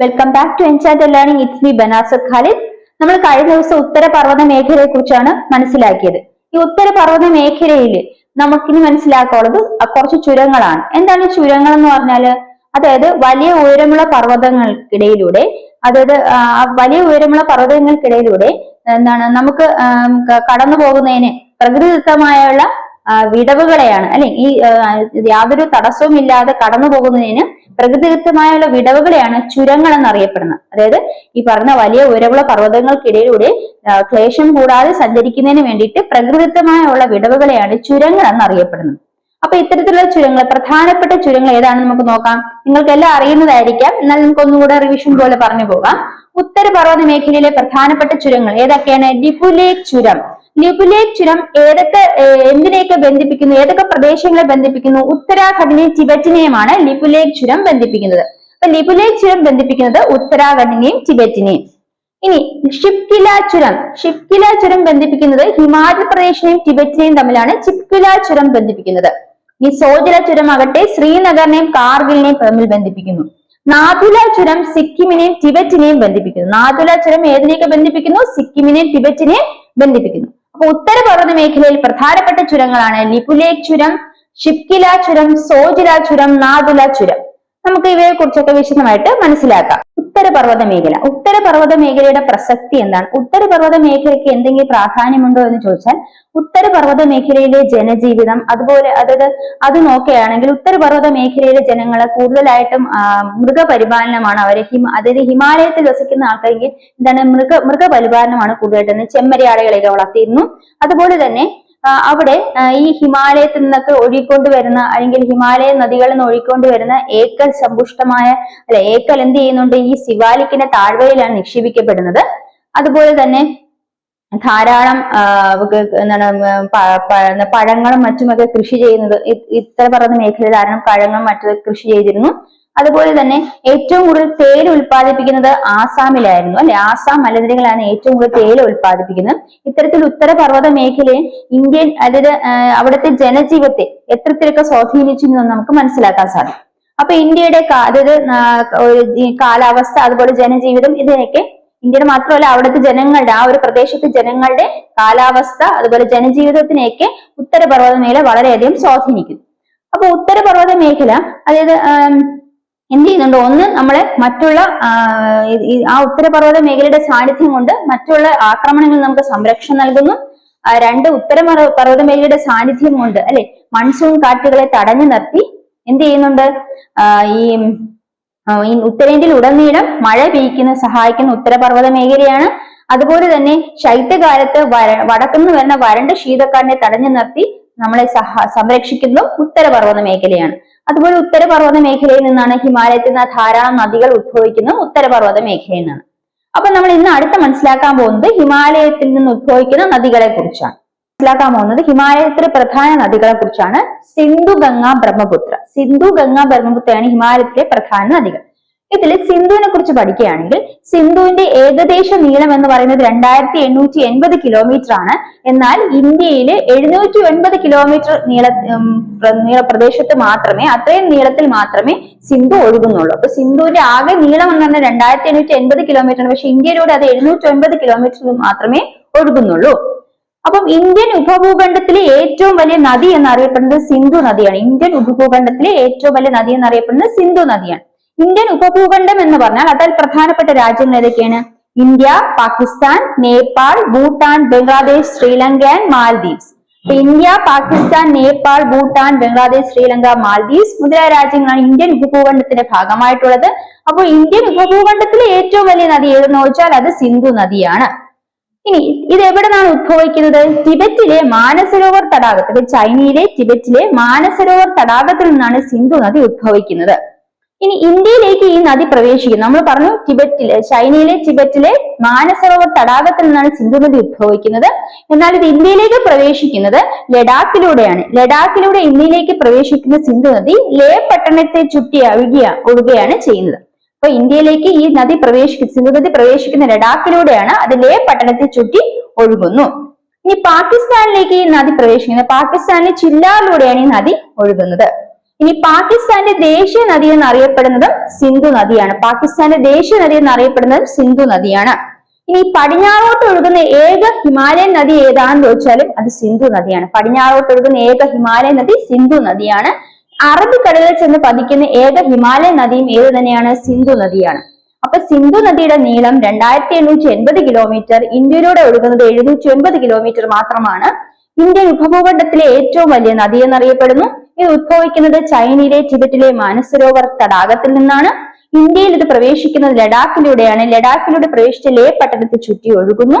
Welcome back to enchanted learning it's me Banasar Khalid നമ്മൾ കഴിഞ്ഞ ദിവസം ഉത്തരപർവത മേഖലയെ കുറിച്ചാണ് മനസ്സിലാക്കിയത്. ഈ ഉത്തരപർവത മേഖലയിൽ നമുക്കിനി മനസ്സിലാക്കാനുള്ളത് കുറച്ച് ചുരങ്ങളാണ്. എന്താണ് ചുരങ്ങൾ എന്ന് പറഞ്ഞാൽ അതായത് വലിയ ഉയരമുള്ള പർവതങ്ങൾക്കിടയിലൂടെ അതായത് വലിയ ഉയരമുള്ള പർവതങ്ങൾക്കിടയിലൂടെ എന്താണ് നമുക്ക് കടന്നു പോകുന്നതിന് പ്രകൃതിദത്തമായുള്ള വിടവുകളെയാണ്. അല്ലെ ഈ യാതൊരു തടസ്സവും ഇല്ലാതെ കടന്നു പോകുന്നതിന് പ്രകൃതിദത്തമായുള്ള വിടവുകളെയാണ് ചുരങ്ങൾ എന്നറിയപ്പെടുന്നത് അതായത് ഈ പറഞ്ഞ വലിയ ഉയരമുള്ള പർവതങ്ങൾക്കിടയിലൂടെ ക്ലേശം കൂടാതെ സഞ്ചരിക്കുന്നതിന് വേണ്ടിയിട്ട് പ്രകൃതിദത്തമായുള്ള വിടവുകളെയാണ് ചുരങ്ങൾ എന്നറിയപ്പെടുന്നത് അപ്പൊ ഇത്തരത്തിലുള്ള ചുരങ്ങൾ പ്രധാനപ്പെട്ട ചുരങ്ങൾ ഏതാണെന്ന് നമുക്ക് നോക്കാം. നിങ്ങൾക്ക് എല്ലാം അറിയുന്നതായിരിക്കാം. എന്നാൽ നമുക്ക് ഒന്നുകൂടെ റിവിഷൻ പോലെ പറഞ്ഞു പോകാം. ഉത്തരപർവത മേഖലയിലെ പ്രധാനപ്പെട്ട ചുരങ്ങൾ ഏതൊക്കെയാണ്? ലിപുലേഖ് ചുരം. ലിപുലേഖ് ചുരം ഏതൊക്കെ എന്തിനെയൊക്കെ ബന്ധിപ്പിക്കുന്നു? ഏതൊക്കെ പ്രദേശങ്ങളെ ബന്ധിപ്പിക്കുന്നു? ഉത്തരാഖണ്ഡിനെയും ടിബറ്റിനെയുമാണ് ലിപുലേഖ് ചുരം ബന്ധിപ്പിക്കുന്നത്. അപ്പൊ ലിപുലേഖ് ചുരം ബന്ധിപ്പിക്കുന്നത് ഉത്തരാഖണ്ഡിനെയും ടിബറ്റിനെയും. ഇനി ഷിപ്കില ചുരം. ഷിപ്കില ചുരം ബന്ധിപ്പിക്കുന്നത് ഹിമാചൽ പ്രദേശിനെയും ടിബറ്റിനെയും തമ്മിലാണ് ചിപ്കില ചുരം ബന്ധിപ്പിക്കുന്നത്. ഈ സോജല ചുരം ആകട്ടെ ശ്രീനഗറിനെയും കാർഗിലിനെയും തമ്മിൽ ബന്ധിപ്പിക്കുന്നു. നാഥുല ചുരം സിക്കിമിനെയും ടിബറ്റിനെയും ബന്ധിപ്പിക്കുന്നു. നാഥുല ചുരം ഏതിനെയൊക്കെ ബന്ധിപ്പിക്കുന്നു? സിക്കിമിനെയും ടിബറ്റിനെയും ബന്ധിപ്പിക്കുന്നു. അപ്പൊ ഉത്തരപർവത മേഖലയിൽ പ്രധാനപ്പെട്ട ചുരങ്ങളാണ് ലിപുലേഖ് ചുരം ഷിപ്കില ചുരം സോജില ചുരം നാദുല ചുരം. നമുക്ക് ഇവയെ കുറിച്ചൊക്കെ വിശദമായിട്ട് മനസ്സിലാക്കാം. ഉത്തരപർവത മേഖല ഉത്തരപർവത മേഖലയുടെ പ്രസക്തി എന്താണ്? ഉത്തരപർവത മേഖലയ്ക്ക് എന്തെങ്കിലും പ്രാധാന്യമുണ്ടോ എന്ന് ചോദിച്ചാൽ ഉത്തരപർവത മേഖലയിലെ ജനജീവിതം അതുപോലെ അതായത് അത് നോക്കുകയാണെങ്കിൽ ഉത്തരപർവത മേഖലയിലെ ജനങ്ങൾ കൂടുതലായിട്ടും മൃഗപരിപാലനമാണ് അവരെ ഹിമ അതായത് ഹിമാലയത്തിൽ വസിക്കുന്ന ആൾക്കാർക്ക് എന്താണ് മൃഗ മൃഗപരിപാലനമാണ് കൂടുതലായിട്ട് ചെമ്മരിയാടുകളെയൊക്കെ വളർത്തിയിരുന്നു അതുപോലെ തന്നെ അവിടെ ഈ ഹിമാലയത്തിൽ നിന്നൊക്കെ ഒഴുകിക്കൊണ്ട് വരുന്ന അല്ലെങ്കിൽ ഹിമാലയ നദികളിൽ നിന്ന് ഒഴുകിക്കൊണ്ട് വരുന്ന ഏക്കൽ സമ്പുഷ്ടമായ അല്ലെ ഏക്കൽ എന്ത് ചെയ്യുന്നുണ്ട്? ഈ ശിവാലിക്കിന്റെ താഴ്വരയിലാണ് നിക്ഷേപിക്കപ്പെടുന്നത്. അതുപോലെ തന്നെ ധാരാളം എന്താണ് പഴങ്ങളും മറ്റുമൊക്കെ കൃഷി ചെയ്യുന്നത് ഇത്ര പറഞ്ഞ മേഖലയിൽ ധാരാളം പഴങ്ങളും മറ്റും കൃഷി ചെയ്തിരുന്നു. അതുപോലെ തന്നെ ഏറ്റവും കൂടുതൽ തേയില ഉൽപ്പാദിപ്പിക്കുന്നത് ആസാമിലായിരുന്നു. അല്ലെ? ആസാം മലനിരകളാണ് ഏറ്റവും കൂടുതൽ തേയില ഉൽപ്പാദിപ്പിക്കുന്നത്. ഇത്തരത്തിൽ ഉത്തരപർവത മേഖലയിൽ ഇന്ത്യൻ അതായത് അവിടുത്തെ ജനജീവിതത്തെ എത്രത്തിലൊക്കെ സ്വാധീനിച്ചു എന്ന് നമുക്ക് മനസ്സിലാക്കാൻ സാധിക്കും. അപ്പൊ ഇന്ത്യയുടെ അതായത് കാലാവസ്ഥ അതുപോലെ ജനജീവിതം ഇതിനൊക്കെ ഇന്ത്യയുടെ മാത്രമല്ല അവിടുത്തെ ജനങ്ങളുടെ ആ ഒരു പ്രദേശത്തെ ജനങ്ങളുടെ കാലാവസ്ഥ അതുപോലെ ജനജീവിതത്തിനെയൊക്കെ ഉത്തരപർവത മേഖല വളരെയധികം സ്വാധീനിക്കുന്നു. അപ്പൊ ഉത്തരപർവത മേഖല അതായത് എന്ത് ചെയ്യുന്നുണ്ട് ഒന്ന് നമ്മളെ മറ്റുള്ള ആ, ഉത്തരപർവത മേഖലയുടെ സാന്നിധ്യം കൊണ്ട് മറ്റുള്ള ആക്രമണങ്ങളിൽ നമുക്ക് സംരക്ഷണം നൽകുന്നു. രണ്ട് ഉത്തര പർവത മേഖലയുടെ സാന്നിധ്യം കൊണ്ട് അല്ലെ? മൺസൂൺ കാറ്റുകളെ തടഞ്ഞു നിർത്തി എന്ത് ചെയ്യുന്നുണ്ട് ഈ ഉത്തരേന്ത്യയിൽ ഉടനീളം മഴ പെയ്ക്കുന്ന സഹായിക്കുന്ന ഉത്തരപർവത മേഖലയാണ്. അതുപോലെ തന്നെ ശൈത്യകാലത്ത് വര വടക്കുനിന്ന് വരുന്ന വരണ്ട ശീതക്കാടിനെ തടഞ്ഞു നിർത്തി നമ്മളെ സഹ സംരക്ഷിക്കുന്നതും ഉത്തരപർവത മേഖലയാണ്. അതുപോലെ ഉത്തരപർവത മേഖലയിൽ നിന്നാണ് ഹിമാലയത്തിൽ നിന്ന് ധാരാളം നദികൾ ഉത്ഭവിക്കുന്നത് ഉത്തരപർവത മേഖലയിൽ നിന്നാണ് അപ്പൊ നമ്മൾ ഇന്ന് അടുത്ത മനസ്സിലാക്കാൻ പോകുന്നത് ഹിമാലയത്തിൽ നിന്ന് ഉത്ഭവിക്കുന്ന നദികളെ കുറിച്ചാണ് മനസ്സിലാക്കാൻ പോകുന്നത് ഹിമാലയത്തിലെ പ്രധാന നദികളെ കുറിച്ചാണ് സിന്ധു ഗംഗ ബ്രഹ്മപുത്ര. സിന്ധു ഗംഗ ബ്രഹ്മപുത്രയാണ് ഹിമാലയത്തിലെ പ്രധാന നദികൾ. ഇതിൽ സിന്ധുവിനെ കുറിച്ച് പഠിക്കുകയാണെങ്കിൽ സിന്ധുവിന്റെ ഏകദേശ നീളം എന്ന് പറയുന്നത് രണ്ടായിരത്തി എണ്ണൂറ്റി എൺപത് കിലോമീറ്റർ ആണ്. എന്നാൽ ഇന്ത്യയിൽ എഴുന്നൂറ്റി ഒൻപത് കിലോമീറ്റർ നീള നീള പ്രദേശത്ത് മാത്രമേ അത്രയും നീളത്തിൽ മാത്രമേ സിന്ധു ഒഴുകുന്നുള്ളൂ. അപ്പൊ സിന്ധുവിന്റെ ആകെ നീളം എന്ന് പറഞ്ഞാൽ രണ്ടായിരത്തി എണ്ണൂറ്റി എൺപത് കിലോമീറ്റർ ആണ്. പക്ഷെ ഇന്ത്യയിലൂടെ അത് എഴുന്നൂറ്റി ഒൻപത് കിലോമീറ്റർ മാത്രമേ ഒഴുകുന്നുള്ളൂ. അപ്പം ഇന്ത്യൻ ഉപഭൂഖണ്ഡത്തിലെ ഏറ്റവും വലിയ നദി എന്നറിയപ്പെടുന്നത് സിന്ധു നദിയാണ്. ഇന്ത്യൻ ഉപഭൂഖണ്ഡത്തിലെ ഏറ്റവും വലിയ നദി എന്നറിയപ്പെടുന്നത് സിന്ധു നദിയാണ്. ഇന്ത്യൻ ഉപഭൂഖണ്ഡം എന്ന് പറഞ്ഞാൽ അതിൽ പ്രധാനപ്പെട്ട രാജ്യങ്ങൾ ഏതൊക്കെയാണ്? India Pakistan Nepal Bhutan Bangladesh Sri Lanka and Maldives India Pakistan Nepal Bhutan Bangladesh Sri Lanka Maldives മുതലായ രാജ്യങ്ങളാണ് ഇന്ത്യൻ ഉപഭൂഖണ്ഡത്തിന്റെ ഭാഗമായിട്ടുള്ളത്. അപ്പോൾ ഇന്ത്യൻ ഉപഭൂഖണ്ഡത്തിലെ ഏറ്റവും വലിയ നദി ഏതെന്ന് ചോദിച്ചാൽ അത് സിന്ധു നദിയാണ്. ഇനി ഇത് എവിടെ നിന്നാണ് ഉദ്ഭവിക്കുന്നത് ടിബറ്റിലെ മാനസരോവർ തടാകത്തിൽ ചൈനയിലെ ടിബറ്റിലെ മാനസരോവർ തടാകത്തിൽ നിന്നാണ് സിന്ധു നദി ഉദ്ഭവിക്കുന്നത് ഇനി ഇന്ത്യയിലേക്ക് ഈ നദി പ്രവേശിക്കുന്നു നമ്മൾ പറഞ്ഞു ടിബറ്റിലെ ചൈനയിലെ ടിബറ്റിലെ മാനസരോവർ തടാകത്തിൽ നിന്നാണ് സിന്ധു നദി ഉദ്ഭവിക്കുന്നത് എന്നാൽ ഇത് ഇന്ത്യയിലേക്ക് പ്രവേശിക്കുന്നത് ലഡാക്കിലൂടെയാണ്. ലഡാക്കിലൂടെ ഇന്ത്യയിലേക്ക് പ്രവേശിക്കുന്ന സിന്ധു നദി ലേ പട്ടണത്തെ ചുറ്റി ഒഴുകിയ ഒഴുകുകയാണ് ചെയ്യുന്നത്. അപ്പൊ ഇന്ത്യയിലേക്ക് ഈ നദി പ്രവേശിക്കുന്ന സിന്ധു നദി പ്രവേശിക്കുന്ന ലഡാക്കിലൂടെയാണ് അത് ലേ പട്ടണത്തെ ചുറ്റി ഒഴുകുന്നു. ഇനി പാകിസ്ഥാനിലേക്ക് ഈ നദി പ്രവേശിക്കുന്നത്. പാകിസ്ഥാനിലെ ചില്ലാറിലൂടെയാണ് ഈ നദി ഒഴുകുന്നത്. ഇനി പാകിസ്ഥാന്റെ ദേശീയ നദി എന്നറിയപ്പെടുന്നത് സിന്ധു നദിയാണ്. പാകിസ്ഥാന്റെ ദേശീയ നദി എന്നറിയപ്പെടുന്നത് സിന്ധു നദിയാണ്. ഇനി പടിഞ്ഞാറോട്ട് ഒഴുകുന്ന ഏക ഹിമാലയൻ നദി ഏതാണെന്ന് ചോദിച്ചാലും അത് സിന്ധു നദിയാണ്. പടിഞ്ഞാറോട്ട് ഒഴുകുന്ന ഏക ഹിമാലയൻ നദി സിന്ധു നദിയാണ്. അറബിക്കടലിൽ ചെന്ന് പതിക്കുന്ന ഏക ഹിമാലയൻ നദിയും ഏത് തന്നെയാണ് സിന്ധു നദിയാണ്. അപ്പൊ സിന്ധു നദിയുടെ നീളം രണ്ടായിരത്തി എണ്ണൂറ്റി എൺപത് കിലോമീറ്റർ ഇന്ത്യയിലൂടെ ഒഴുകുന്നത് എഴുന്നൂറ്റി ഒൻപത് കിലോമീറ്റർ മാത്രമാണ്. ഇന്ത്യൻ ഉപഭൂഖണ്ഡത്തിലെ ഏറ്റവും വലിയ നദി എന്നറിയപ്പെടുന്നു. ഇത് ഉത്ഭവിക്കുന്നത് ചൈനയിലെ ടിബറ്റിലെ മാനസരോവർ തടാകത്തിൽ നിന്നാണ്. ഇന്ത്യയിൽ ഇത് പ്രവേശിക്കുന്നത് ലഡാക്കിലൂടെയാണ്. ലഡാക്കിലൂടെ പ്രവേശിച്ച ലേ പട്ടണത്തെ ചുറ്റി ഒഴുകുന്നു.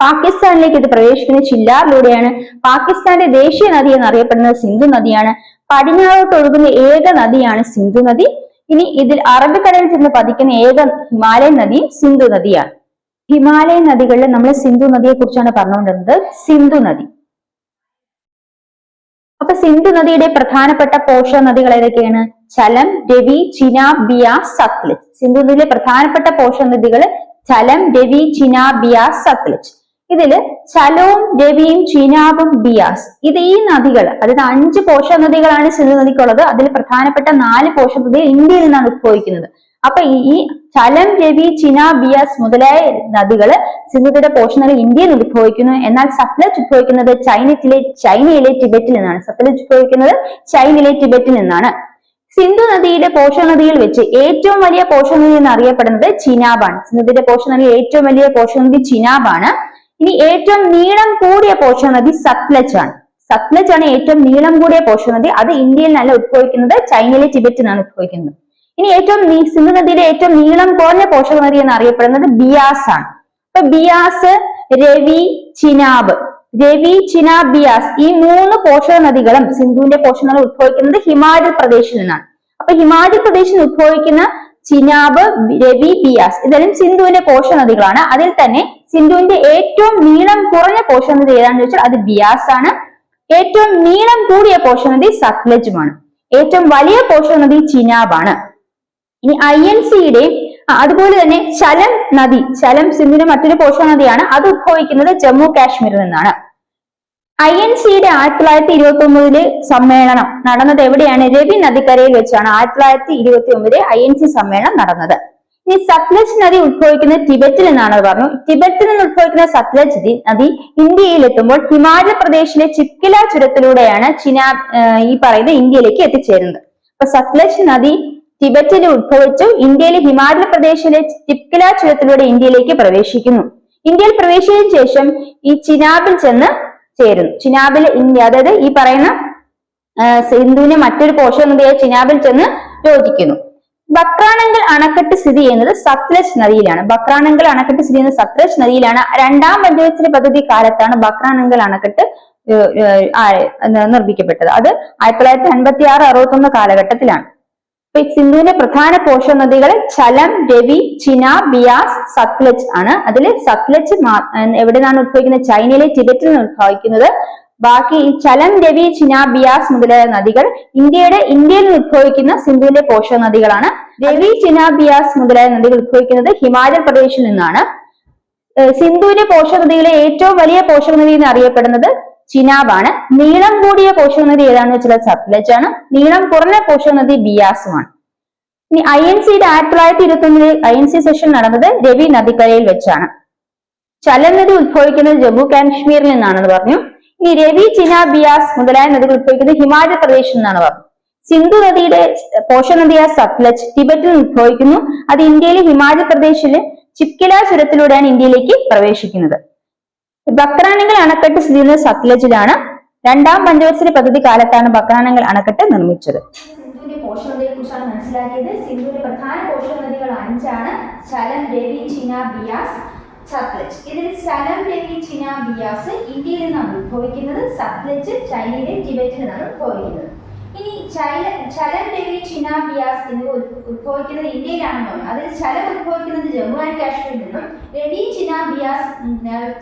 പാകിസ്ഥാനിലേക്ക് ഇത് പ്രവേശിക്കുന്ന ചില്ലാറിലൂടെയാണ്. പാകിസ്ഥാന്റെ ദേശീയ നദി എന്നറിയപ്പെടുന്നത് സിന്ധു നദിയാണ്. പടിഞ്ഞാറോട്ട് ഒഴുകുന്ന ഏക നദിയാണ് സിന്ധു നദി. ഇനി ഇതിൽ അറബിക്കടലിൽ ചെന്ന് പതിക്കുന്ന ഏക ഹിമാലയൻ നദി സിന്ധു നദിയാണ്. ഹിമാലയൻ നദികളിൽ നമ്മൾ സിന്ധു നദിയെ കുറിച്ചാണ് പറഞ്ഞുകൊണ്ടിരുന്നത്. സിന്ധു നദി. അപ്പൊ സിന്ധു നദിയുടെ പ്രധാനപ്പെട്ട പോഷക നദികൾ ഏതൊക്കെയാണ്? ചലം രവി ചിനാബ് ബിയാസ് സത്ലജ്. സിന്ധു നദിയിലെ പ്രധാനപ്പെട്ട പോഷക നദികൾ ചലം രവി ചിനാബ് ബിയാസ് സത്ലജ്. ഇതിൽ ചലവും രവിയും ചിനാബും ബിയാസ്. ഇത് ഈ നദികൾ അതായത് അഞ്ച് പോഷക നദികളാണ് സിന്ധു നദിക്കുള്ളത്. അതിൽ പ്രധാനപ്പെട്ട നാല് പോഷക നദികൾ ഇന്ത്യയിൽ നിന്നാണ് ഉത്ഭവിക്കുന്നത്. അപ്പൊ ഈ ചലം രവി ചിന ബിയാസ് മുതലായ നദികൾ സിന്ധുവിന്റെ പോഷണങ്ങൾ ഇന്ത്യയിൽ ഉത്ഭവിക്കുന്നു. എന്നാൽ സത്ലജ് ഉത്ഭവിക്കുന്നത് ചൈനത്തിലെ ചൈനയിലെ ടിബറ്റിൽ നിന്നാണ്. സത്ലജ് ഉത്ഭവിക്കുന്നത് ചൈനയിലെ ടിബറ്റിൽ നിന്നാണ്. സിന്ധു നദിയുടെ പോഷണ നദിയിൽ വെച്ച് ഏറ്റവും വലിയ പോഷണ നദി എന്ന് അറിയപ്പെടുന്നത് ചിനാബാണ്. സിന്ധുവിന്റെ പോഷണ നദി ഏറ്റവും വലിയ പോഷണ നദി ചിനാബാണ്. ഇനി ഏറ്റവും നീളം കൂടിയ പോഷണ നദി സത്ലജ് ആണ് സത്ലജ് ആണ് ഏറ്റവും നീളം കൂടിയ പോഷണ നദി. അത് ഇന്ത്യയിൽ നല്ല ഉത്ഭവിക്കുന്നത് ചൈനയിലെ ടിബറ്റിൽ നിന്നാണ് ഉത്ഭവിക്കുന്നത്. ഇനി ഏറ്റവും സിന്ധു നദിയിലെ ഏറ്റവും നീളം കുറഞ്ഞ പോഷക നദി എന്ന് അറിയപ്പെടുന്നത് ബിയാസ് ആണ്. അപ്പൊ ബിയാസ് രവി ചിനാബ്. രവി ചിനാബ് ബിയാസ് ഈ മൂന്ന് പോഷക നദികളും സിന്ധുവിന്റെ പോഷക നദി ഉത്ഭവിക്കുന്നത് ഹിമാചൽ പ്രദേശിൽ നിന്നാണ്. അപ്പൊ ഹിമാചൽ പ്രദേശിൽ ഉത്ഭവിക്കുന്ന ചിനാബ് രവി ബിയാസ് ഇതെല്ലാം സിന്ധുവിന്റെ പോഷക നദികളാണ്. അതിൽ തന്നെ സിന്ധുവിന്റെ ഏറ്റവും നീളം കുറഞ്ഞ പോഷക നദി ഏതാണെന്ന് ചോദിച്ചാൽ അത് ബിയാസ് ആണ്. ഏറ്റവും നീളം കൂടിയ പോഷക നദി സത്ലജുമാണ്. ഏറ്റവും വലിയ പോഷക നദി ചിനാബാണ് ഇനി ഐ എൻ സിയുടെ അതുപോലെ തന്നെ ചലം നദി ചലം സിന്ധുവിന്റെ മറ്റൊരു പോഷക നദിയാണ് അത് ഉത്ഭവിക്കുന്നത് ജമ്മു കാശ്മീരിൽ നിന്നാണ്. ഐ എൻ സിയുടെ ആയിരത്തി തൊള്ളായിരത്തി ഇരുപത്തി ഒമ്പതിലെ സമ്മേളനം നടന്നത് എവിടെയാണ്? രവി നദിക്കരയിൽ വെച്ചാണ് ആയിരത്തി തൊള്ളായിരത്തി ഇരുപത്തി ഒമ്പതിലെ ഐ എൻ സി സമ്മേളനം നടന്നത്. ഇനി സത്ലജ് നദി ഉത്ഭവിക്കുന്നത് ടിബറ്റിൽ നിന്നാണ് പറഞ്ഞു. ടിബറ്റിൽ നിന്ന് ഉത്ഭവിക്കുന്ന സത്ലജ് നദി ഇന്ത്യയിൽ എത്തുമ്പോൾ ഹിമാചൽ പ്രദേശിലെ ചിപ്കില ചുരത്തിലൂടെയാണ് ചിനാബ് ഈ പറയുന്ന ഇന്ത്യയിലേക്ക് എത്തിച്ചേരുന്നത്. അപ്പൊ സത്ലജ് നദി ടിബറ്റിൽ ഉത്ഭവിച്ചു ഇന്ത്യയിലെ ഹിമാചൽ പ്രദേശിലെ ചിപ്കില ചുരത്തിലൂടെ ഇന്ത്യയിലേക്ക് പ്രവേശിക്കുന്നു. ഇന്ത്യയിൽ പ്രവേശിച്ചതിനു ശേഷം ഈ ചിനാബിൽ ചെന്ന് ചേരുന്നു. ചിനാബിൽ ഇന്ത്യ അതായത് ഈ പറയുന്ന സിന്ധുവിന്റെ മറ്റൊരു പോഷക നദിയായ ചിനാബിൽ ചെന്ന് യോജിക്കുന്നു. ബക്രാനങ്കൽ അണക്കെട്ട് സ്ഥിതി ചെയ്യുന്നത് സത്ലജ് നദിയിലാണ്. ബക്രാനങ്കൽ അണക്കെട്ട് സ്ഥിതി ചെയ്യുന്നത് സത്ലജ് നദിയിലാണ്. രണ്ടാം പഞ്ചവത്സര പദ്ധതി കാലത്താണ് ബക്രാനങ്കൽ അണക്കെട്ട് നിർമ്മിക്കപ്പെട്ടത്. അത് ആയിരത്തി തൊള്ളായിരത്തി അൻപത്തി ആറ് അറുപത്തി ഒന്ന് കാലഘട്ടത്തിലാണ്. അപ്പൊ സിന്ധുവിന്റെ പ്രധാന പോഷക നദികൾ ചലം രവി ചിന ബിയാസ് സത്ലജ് ആണ്. അതിൽ സത്ലജ് എവിടെ നിന്നാണ് ഉത്ഭവിക്കുന്നത്? ചൈനയിലെ ടിബറ്റിൽ നിന്ന് ഉത്ഭവിക്കുന്നത്. ബാക്കി ചലം രവി ചിന ബിയാസ് മുതലായ നദികൾ ഇന്ത്യയുടെ ഇന്ത്യയിൽ ഉത്ഭവിക്കുന്ന സിന്ധുവിന്റെ പോഷക നദികളാണ്. രവി ചിന ബിയാസ് മുതലായ നദികൾ ഉത്ഭവിക്കുന്നത് ഹിമാചൽ പ്രദേശിൽ നിന്നാണ്. സിന്ധുവിന്റെ പോഷക നദികളെ ഏറ്റവും വലിയ പോഷക നദി എന്ന് അറിയപ്പെടുന്നത് ചിനാബ് ആണ് നീളം കൂടിയ പോഷക നദി ഏതാണെന്ന് വെച്ചാൽ സത്ലജ് ആണ്. നീളം കുറഞ്ഞ പോഷക നദി ബിയാസുമാണ് ഇനി ഐ എൻ സിയുടെ ആയിരത്തി തൊള്ളായിരത്തി ഇരുപത്തി ഒന്നിലെ ഐ എൻ സി സെഷൻ നടന്നത് രവി നദിക്കരയിൽ വെച്ചാണ്. ചലനദി ഉത്ഭവിക്കുന്നത് ജമ്മു കാശ്മീരിൽ നിന്നാണെന്ന് പറഞ്ഞു. ഇനി രവി ചിന ബിയാസ് മുതലായ നദികൾ ഉത്ഭവിക്കുന്നത് ഹിമാചൽ പ്രദേശിൽ നിന്നാണ് പറഞ്ഞു സിന്ധു നദിയുടെ പോഷക നദിയായ സത്ലജ് ടിബറ്റിൽ ഉത്ഭവിക്കുന്നു. അത് ഇന്ത്യയിലെ ഹിമാചൽ പ്രദേശിലെ ചിപ്കില ചുരത്തിലൂടെയാണ് ഇന്ത്യയിലേക്ക് പ്രവേശിക്കുന്നത്. ബക്രാനങ്ങൾ അണക്കെട്ട് സ്ഥിതി ചെയ്യുന്നത് സത്ലജിലാണ്. രണ്ടാം പഞ്ചവത്സര പദ്ധതി കാലത്താണ് ബക്രാനങ്ങൾ അണക്കെട്ട് നിർമ്മിച്ചത്. സിന്ധുവിന്റെ പോഷക നദിയെ കുറിച്ചാണ് മനസ്സിലാക്കിയത്. സിന്ധുവിന്റെ പ്രധാന പോഷക നദികൾ അഞ്ചാണ്. ചലം രവി ചിന ബിയാസ് സത്ലജ്. ഇതിൽ ചലം രവി ചിന ബിയാസ് ഇന്ത്യയിൽ നിന്നാണ് ഉത്ഭവിക്കുന്നത്. സത്ലജ് ചൈനയിലെ ടിബറ്റിൽ നിന്നാണ് ഉത്ഭവിക്കുന്നത്. ഇനി ചൈന ചലം രവി ചിന ബിയാസ് എന്നിവ ഉത്- ഉത്ഭവിക്കുന്നത് ഇന്ത്യയിലാണെന്ന് അതിൽ ചലം ഉത്ഭവിക്കുന്നത് ജമ്മു ആൻഡ് കാശ്മീരിൽ നിന്നും രവി ചിന ബിയാസ്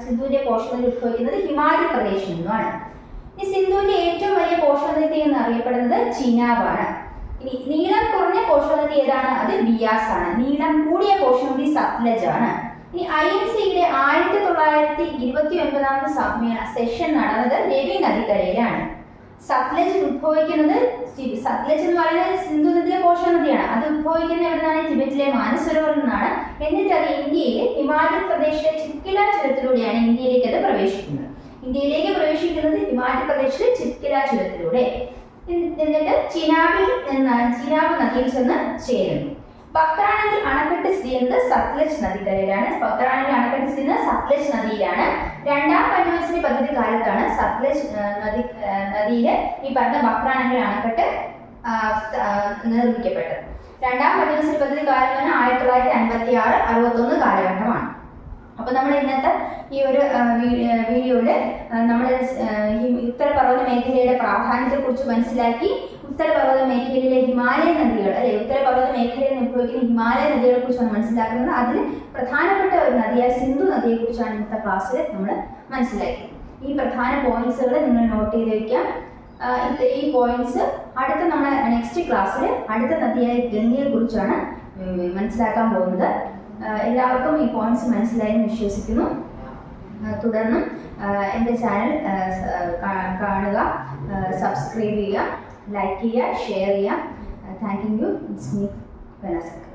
സിന്ധുവിന്റെ പോഷക നദി ഉത്ഭവിക്കുന്നത് ഹിമാചൽ പ്രദേശിൽ നിന്നുമാണ്. ഈ സിന്ധുവിന്റെ ഏറ്റവും വലിയ പോഷകനദി എന്ന് അറിയപ്പെടുന്നത് ചിനാബാണ് ഇനി നീളം കുറഞ്ഞ പോഷകനദി ഏതാണ്? അത് ബിയാസ് ആണ്. നീളം കൂടിയ പോഷകനദി സത്ലജ് ആണ്. ഇനി ഐ എൻ സിയുടെ ആയിരത്തി തൊള്ളായിരത്തി ഇരുപത്തി ഒൻപതാമത് സമ്മേളന സെഷൻ നടന്നത് രവി നദിക്കരയിലാണ്. സത്ലജ് ഉത്ഭവിക്കുന്നത് ടി- സത്ലജ് എന്ന് പറയുന്നത് സിന്ധു നദിയിലെ പോഷക നദിയാണ് അത് ഉത്ഭവിക്കുന്നത് എവിടെന്നാണ്? ടിബറ്റിലെ മാനസരോവറിൽ നിന്നാണ്. എന്നിട്ട് അത് ഇന്ത്യയിലെ ഹിമാചൽ പ്രദേശിലെ ചിക്കില ചുരത്തിലൂടെയാണ് ഇന്ത്യയിലേക്ക് അത് പ്രവേശിക്കുന്നത്. ഇന്ത്യയിലേക്ക് പ്രവേശിക്കുന്നത് ഹിമാചൽ പ്രദേശിലെ ചിക്കില ചുരത്തിലൂടെ. എന്നിട്ട് ചിനാബിൽ നിന്നാണ് ചിനാബ് നദിയിൽ ചെന്ന് ചേരുന്നു. ബക്രാനഗർ അണക്കെട്ട് സ്ഥിതി ചെയ്യുന്നത് സത്ലജ് നദിക്കരയിലാണ് ബക്രാനഗർ അണക്കെട്ട് സ്ഥിതി ചെയ്യുന്നത് സത്ലജ് നദിയിലാണ്. രണ്ടാം പഞ്ചവത്സര പദ്ധതി കാലത്താണ് സത്ലജ് നദി നദിയിലെ ഈ പറഞ്ഞ ബക്രാനഗർ അണക്കെട്ട് നിർമ്മിക്കപ്പെട്ടത്. രണ്ടാം പഞ്ചവത്സര പദ്ധതി കാലം ആയിരത്തി തൊള്ളായിരത്തി അൻപത്തി ആറ് അറുപത്തൊന്ന് കാലഘട്ടമാണ്. അപ്പൊ നമ്മൾ ഇന്നത്തെ ഈ ഒരു വീഡിയോയിൽ നമ്മൾ ഉത്തരപർവത മേഖലയുടെ പ്രാധാന്യത്തെ കുറിച്ച് മനസ്സിലാക്കി ഉത്തരപർവത മേഖലയിലെ ഹിമാലയ നദികൾ അല്ലെ? ഉത്തരപർവത മേഖലയിൽ ഉത്ഭവിക്കുന്ന ഹിമാലയ നദികളെ കുറിച്ചാണ് മനസ്സിലാക്കുന്നത്. അതിൽ പ്രധാനപ്പെട്ട ഒരു നദിയായ സിന്ധു നദിയെ കുറിച്ചാണ് ഇന്നത്തെ ക്ലാസ്സിൽ നമ്മൾ മനസ്സിലാക്കിയത്. ഈ പ്രധാന പോയിന്റ്സുകൾ നിങ്ങൾ നോട്ട് ചെയ്ത് വയ്ക്കാം ഈ പോയിന്റ്സ് അടുത്ത നമ്മുടെ നെക്സ്റ്റ് ക്ലാസ്സിൽ അടുത്ത നദിയായ ഗംഗയെ കുറിച്ചാണ് മനസ്സിലാക്കാൻ പോകുന്നത്. എല്ലാവർക്കും ഈ പോയിന്റ്സ് മനസ്സിലായി എന്ന് വിശ്വസിക്കുന്നു. തുടർന്ന് എന്റെ ചാനൽ കാണുക സബ്സ്ക്രൈബ് ചെയ്യുക ലൈക്ക് ചെയ്യുക ഷെയർ ചെയ്യുക. Thank you it's me വെനസക്